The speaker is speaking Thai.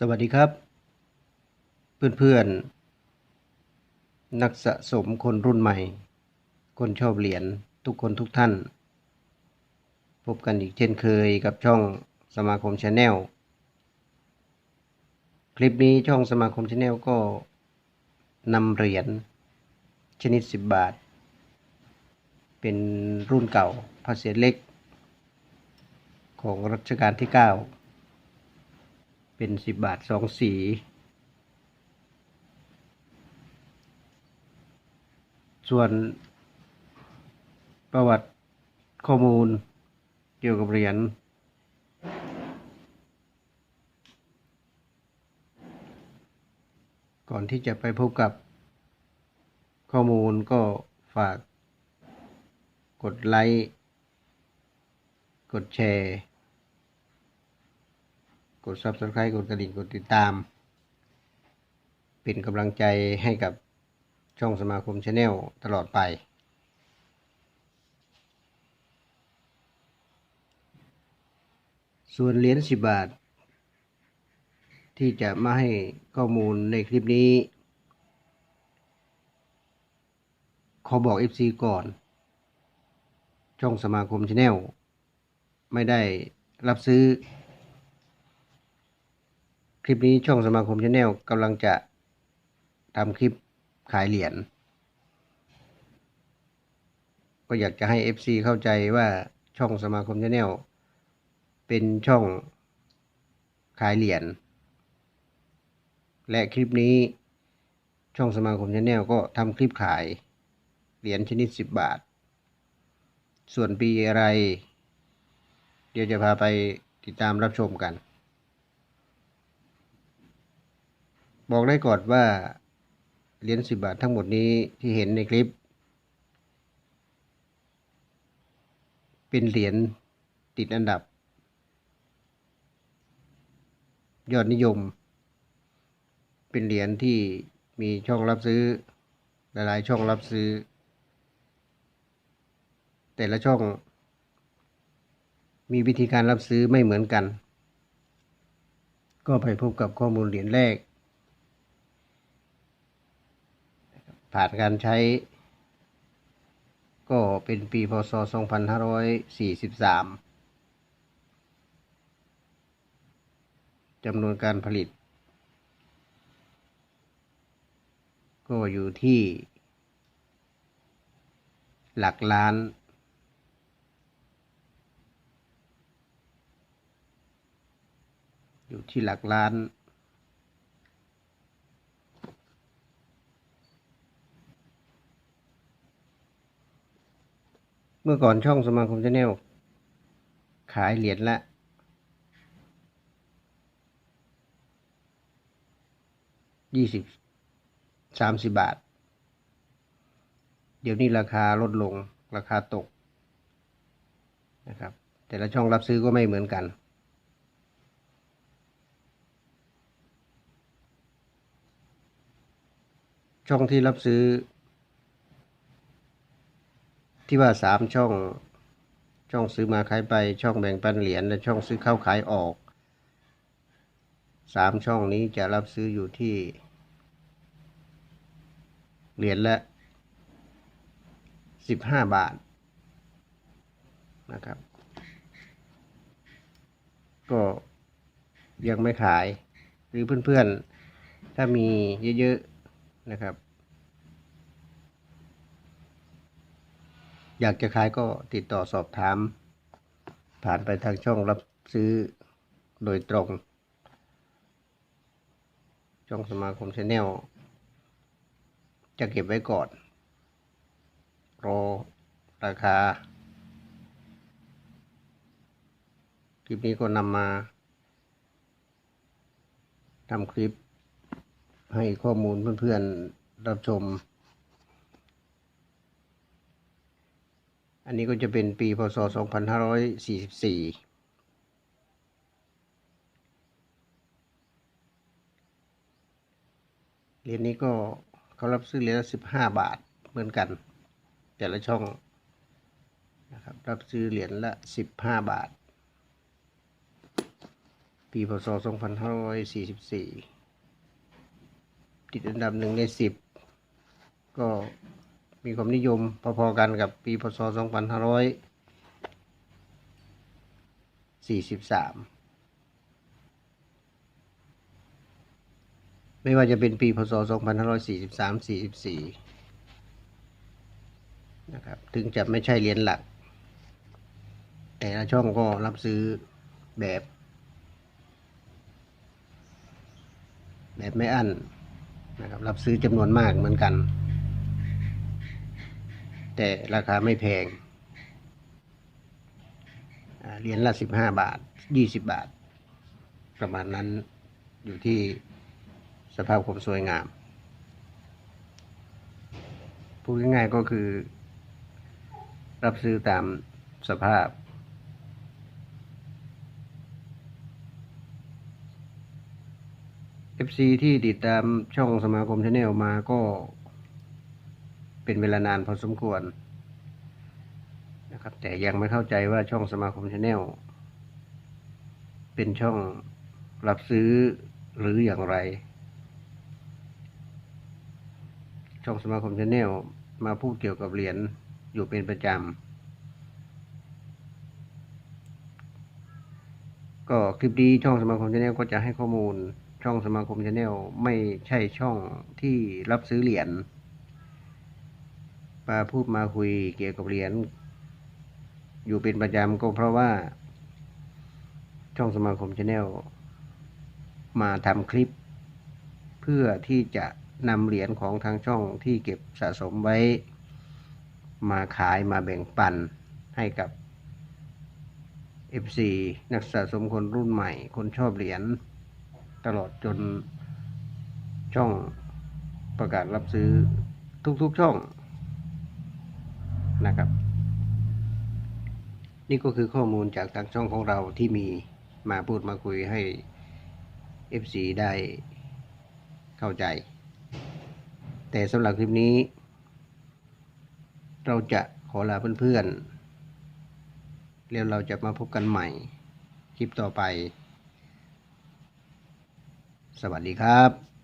สวัสดีครับ เพื่อนๆ นักสะสมคนรุ่นใหม่ คนชอบเหรียญทุกคนทุกท่าน พบกันอีกเช่นเคยกับช่องสมาคมชาแนลคลิปนี้ช่องสมาคมชาแนลก็นำเหรียญชนิด 10 บาท เป็นรุ่นเก่าพระเศษเล็ก ของรัชกาลที่ 9 เป็นสิบบาทสองสีส่วนประวัติข้อมูลเกี่ยวกับเหรียญก่อนที่จะไปพบกับข้อมูลก็ฝากกดไลค์ กดแชร์ กด Subscribe กดกระดิ่งกดติดตาม เป็นกำลังใจให้กับช่องสมาคมชาแนลตลอดไป ส่วนเหรียญ10บาท ที่จะมาให้ข้อมูลในคลิปนี้ ขอบอก FC ก่อน ช่องสมาคมชาแนลไม่ได้รับซื้อ คลิปนี้ช่องสมาคมชาแนลกำลังจะทำคลิปขายเหรียญก็อยากจะให้ FC เข้าใจว่าช่องสมาคมชาแนลเป็นช่องขายเหรียญและคลิปนี้ช่องสมาคมชาแนลก็ทำคลิปขายเหรียญชนิด 10 บาท ส่วนปีอะไร เดี๋ยวจะพาไปติดตามรับชมกัน บอกได้ก่อนว่าเหรียญสิบบาททั้งหมดนี้ที่เห็นในคลิป เป็นเหรียญติดอันดับ ยอดนิยม เป็นเหรียญที่มีช่องรับซื้อ หลายๆช่องรับซื้อ แต่ละช่อง มีวิธีการรับซื้อไม่เหมือนกัน ก็ไปพบกับข้อมูลเหรียญแรก ผ่านการใช้ ก็เป็นปีพศ 2543จำนวนการผลิต ก็อยู่ที่ หลักล้านอยู่ที่หลักล้าน เมื่อก่อนช่องสมาคมชาแนลขายเหรียญละยี่สิบสามสิบบาท เดี๋ยวนี้ราคาลดลงราคาตกนะครับ แต่ละช่องรับซื้อก็ไม่เหมือนกัน ช่องที่รับซื้อ ที่ว่าสามช่อง ช่องซื้อมาขายไป ช่องแบ่งปันเหรียญและช่องซื้อเข้าขายออกสามช่องนี้จะรับซื้ออยู่ที่ เหรียญละสิบห้าบาทนะครับ ก็ยังไม่ขาย หรือเพื่อนๆ ถ้ามีเยอะๆนะครับ อยากจะขายก็ติดต่อสอบถาม ผ่านไปทางช่องรับซื้อโดยตรง ช่องสมาคมชาแนลจะเก็บไว้ก่อน รอราคา คลิปนี้ก็นำมาทำคลิปให้ข้อมูลเพื่อนๆ รับชม นนี้ก็จะเป็นปีพศ 2544เหรียญนี้ก็เขารับซื้อเหรียญละ15บาทเหมือนกัน แต่ละช่องนะครับ รับซื้อเหรียญละ15บาท ปีพศ2544ติดอันดับหนึ่งในสิบก็ มีความนิยมพอๆกันกับปีพศ 2543 ไม่ว่าจะเป็นปีพศ 2543 44 นะครับ ถึงจะไม่ใช่เหรียญหลัก แต่ละช่องก็รับซื้อแบบ แบบไม่อั้นนะครับรับซื้อจำนวนมากเหมือนกัน แต่ราคาไม่แพงเหรียญละสิบห้าบาทยี่สิบบาท ประมาณนั้นอยู่ที่สภาพความสวยงามพูดง่ายๆก็คือ รับซื้อตามสภาพ FC ที่ติดตามช่องสมาคมชาแนลมาก็ เป็นเวลานานพอสมควรนะครับ แต่ยังไม่เข้าใจว่าช่องสมาคมชาแนลเป็นช่องรับซื้อหรืออย่างไร ช่องสมาคมชาแนลมาพูดเกี่ยวกับเหรียญอยู่เป็นประจำ ก็คลิปนี้ช่องสมาคมชาแนลก็จะให้ข้อมูลช่องสมาคมชาแนลไม่ใช่ช่องที่รับซื้อเหรียญ มาพูดมาคุยเกี่ยวกับเหรียญอยู่เป็นประจำก็เพราะว่า ช่องสมาคมชาแนลมาทำคลิป เพื่อที่จะนำเหรียญของทางช่องที่เก็บสะสมไว้ มาขายมาแบ่งปันให้กับ FC นักสะสมคนรุ่นใหม่ คนชอบเหรียญตลอดจนช่องประกาศรับซื้อทุกๆช่อง นะครับ นี่ก็คือข้อมูลจากทางช่องของเราที่มีมาพูดมาคุยให้ FC ได้เข้าใจ แต่สำหรับคลิปนี้ เราจะขอลาเพื่อนๆแล้วเราจะมาพบกันใหม่ คลิปต่อไป สวัสดีครับ